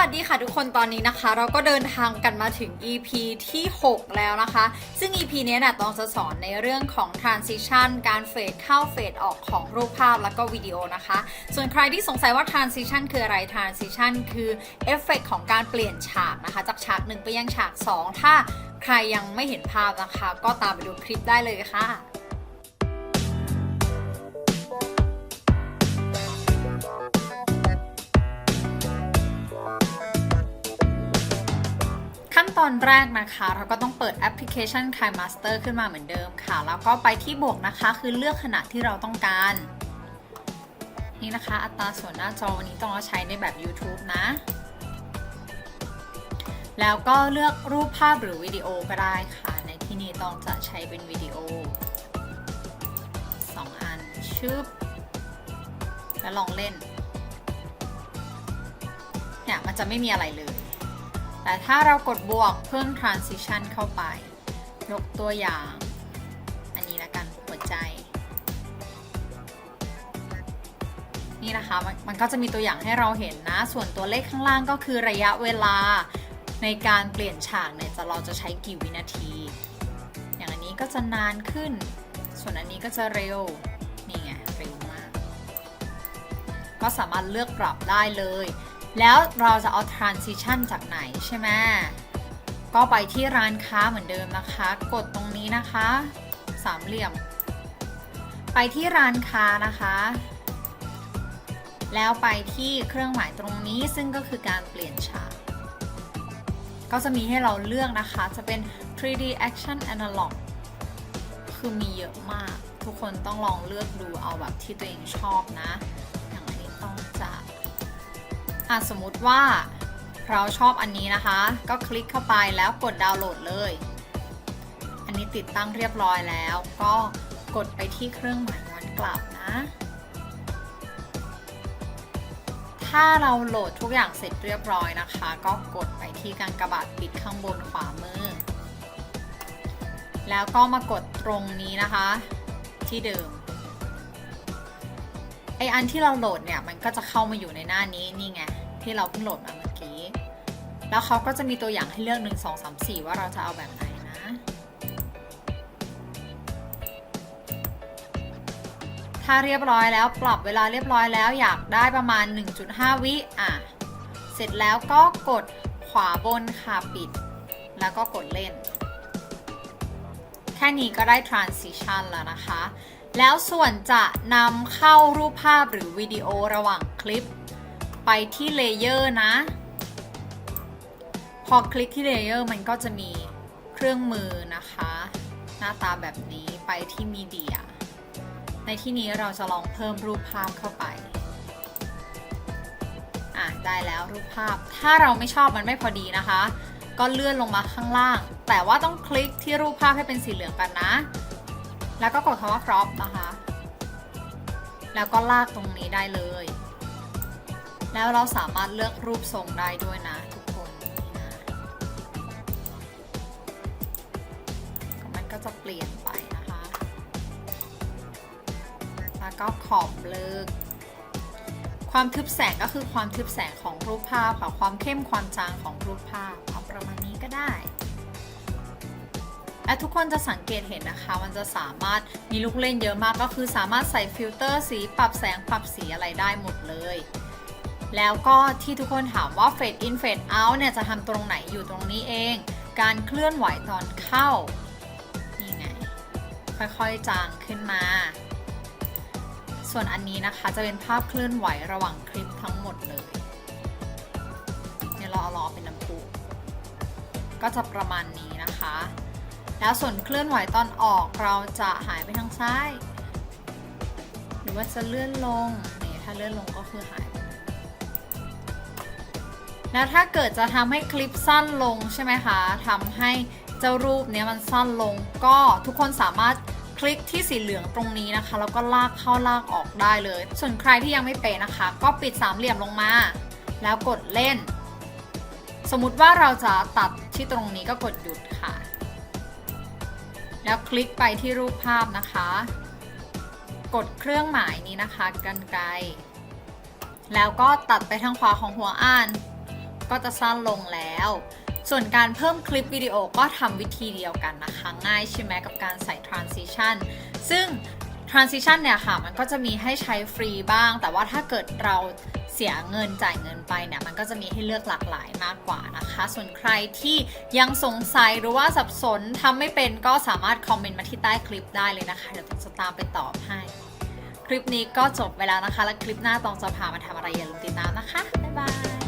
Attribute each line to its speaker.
Speaker 1: วัสดีค่ะทุกคนตอนนี้นะคะ เราก็เดินทางกันมาถึง EP ที่ 6 แล้วนะคะ ซึ่ง EP นี้ยนะต้องจะสอนในเรื่องของ transition การเฟดเข้าเฟดออกของรูปภาพแล้วก็วิดีโอนะคะ ส่วนใครที่สงสัยว่า transition คืออะไร transition คือเอฟเฟกของการเปลี่ยนฉากนะคะ จากฉาก 1 ไปยังฉาก 2 ถ้าใครยังไม่เห็นภาพนะคะ ก็ตามไปดูคลิปได้เลยค่ะ ตอนแรกนะคะ เราก็ต้องเปิดแอปพลิเคชัน KiMaster ขึ้นมาเหมือนเดิมค่ะ แล้วก็ไปที่บวกนะคะ คือเลือกขนาดที่เราต้องการ นี่นะคะ อัตราส่วนหน้าจอวันนี้ต้องเอาใช้ในแบบ YouTube นะ แล้วก็เลือกรูปภาพหรือวิดีโอก็ได้ค่ะ ในที่นี้ต้องจะใช้เป็นวิดีโอ 2 อันชึบแล้วลองเล่นเนี่ยมันจะไม่มีอะไรเลย แต่ถ้าเรากดบวกเพิ่ม transition เข้าไป ยกตัวอย่าง อันนี้ละกันหัวใจ นี่นะคะมันมันก็จะมีตัวอย่างให้เราเห็นนะ ส่วนตัวเลขข้างล่างก็คือระยะเวลาในการเปลี่ยนฉากเนี่ยจะเราจะใช้กี่วินาที อย่างอันนี้ก็จะนานขึ้น ส่วนอันนี้ก็จะเร็ว นี่ไงเร็วมาก ก็สามารถเลือกปรับได้เลย แล้วเราจะเอา transition จากไหนใช่ไหมก็ไปที่ร้านค้าเหมือนเดิมนะคะ กดตรงนี้นะคะ สามเหลี่ยม ไปที่ร้านค้านะคะ แล้วไปที่เครื่องหมายตรงนี้ซึ่งก็คือการเปลี่ยนฉากก็จะมีให้เราเลือกนะคะ จะเป็น 3D Action Analog คือมีเยอะมาก ทุกคนต้องลองเลือกดูเอาแบบที่ตัวเองชอบนะ อะสมมุติว่าเราชอบอันนี้นะคะ ก็คลิกเข้าไปแล้วกดดาวน์โหลดเลย อันนี้ติดตั้งเรียบร้อยแล้ว ก็กดไปที่เครื่องหมายย้อนกลับนะ ถ้าเราโหลดทุกอย่างเสร็จเรียบร้อยนะคะ ก็กดไปที่กากระบาทปิดข้างบนขวามือ แล้วก็มากดตรงนี้นะคะ ที่เดิมไออันที่เราโหลดเนี่ยมันก็จะเข้ามาอยู่ในหน้านี้นี่ไง ที่เราเพิ่งโหลดมาเมื่อกี้ แล้วเขาก็จะมีตัวอย่างให้เลือก 1 2 3 4 ว่าเราจะเอาแบบไหนนะ ถ้าเรียบร้อยแล้วปรับเวลาเรียบร้อยแล้วอยากได้ประมาณ 1.5 วิอะ เสร็จแล้วก็กดขวาบนค่ะปิด แล้วก็กดเล่น แค่นี้ก็ได้ transition แล้วนะคะ แล้วส่วนจะนำเข้ารูปภาพหรือวิดีโอระหว่างคลิป ไปที่เลเยอร์นะ พอคลิกที่เลเยอร์มันก็จะมีเครื่องมือนะคะ หน้าตาแบบนี้ไปที่มีเดีย ในที่นี้เราจะลองเพิ่มรูปภาพเข้าไปอะได้แล้วรูปภาพ ถ้าเราไม่ชอบมันไม่พอดีนะคะ ก็เลื่อนลงมาข้างล่าง แต่ว่าต้องคลิกที่รูปภาพให้เป็นสีเหลืองกันนะ แล้วก็กดคำว่า crop นะคะ แล้วก็ลากตรงนี้ได้เลย แล้วเราสามารถเลือกรูปทรงได้ด้วยนะทุกคนมันก็จะเปลี่ยนไปนะคะ แล้วก็ขอบเลิกความทึบแสงก็คือความทึบแสงของรูปภาพค่ะความเข้มความจางของรูปภาพเอาประมาณนี้ก็ได้ และทุกคนจะสังเกตเห็นนะคะ มันจะสามารถมีลูกเล่นเยอะมากก็คือสามารถใส่ฟิลเตอร์สีปรับแสงปรับสีอะไรได้หมดเลย แล้วก็ที่ทุกคนถามว่า Fade in Fade out เนี่ยจะทำตรงไหนอยู่ตรงนี้เอง การเคลื่อนไหวตอนเข้า นี่ไง ค่อยๆจางขึ้นมา ส่วนอันนี้นะคะจะเป็นภาพเคลื่อนไหวระหว่างคลิปทั้งหมดเลยเนี่ยเราเอาล้อเป็นน้ำพุก็จะประมาณนี้นะคะ แล้วส่วนเคลื่อนไหวตอนออกเราจะหายไปทางซ้าย หรือว่าจะเลื่อนลง นี่ถ้าเลื่อนลงก็คือหาย แล้วถ้าเกิดจะทำให้คลิปสั้นลงใช่ไหมคะทำให้เจ้ารูปเนี้ยมันสั้นลง ก็ทุกคนสามารถคลิกที่สีเหลืองตรงนี้นะคะ แล้วก็ลากเข้าลากออกได้เลย ส่วนใครที่ยังไม่เป็นนะคะ ก็ปิดสามเหลี่ยมลงมา แล้วกดเล่น สมมุติว่าเราจะตัดที่ตรงนี้ก็กดหยุดค่ะ แล้วคลิกไปที่รูปภาพนะคะ กดเครื่องหมายนี้นะคะกันไกล แล้วก็ตัดไปทางขวาของหัวอ่าน ก็จะสั้นลงแล้ว ส่วนการเพิ่มคลิปวิดีโอก็ทำวิธีเดียวกันนะคะ ง่ายใช่ไหมกับการใส่ transition ซึ่ง transition เนี่ยค่ะ มันก็จะมีให้ใช้ฟรีบ้าง แต่ว่าถ้าเกิดเราเสียเงินจ่ายเงินไปเนี่ยมันก็จะมีให้เลือกหลากหลายมากกว่านะคะ ส่วนใครที่ยังสงสัยหรือว่าสับสนทำไม่เป็นก็สามารถคอมเมนต์มาที่ใต้คลิปได้เลยนะคะ เดี๋ยวต้องจะตามไปตอบให้ คลิปนี้ก็จบไปแล้วนะคะ และคลิปหน้าตองจะพามาทำอะไรอย่าลืมติดตามนะคะ บ๊ายบาย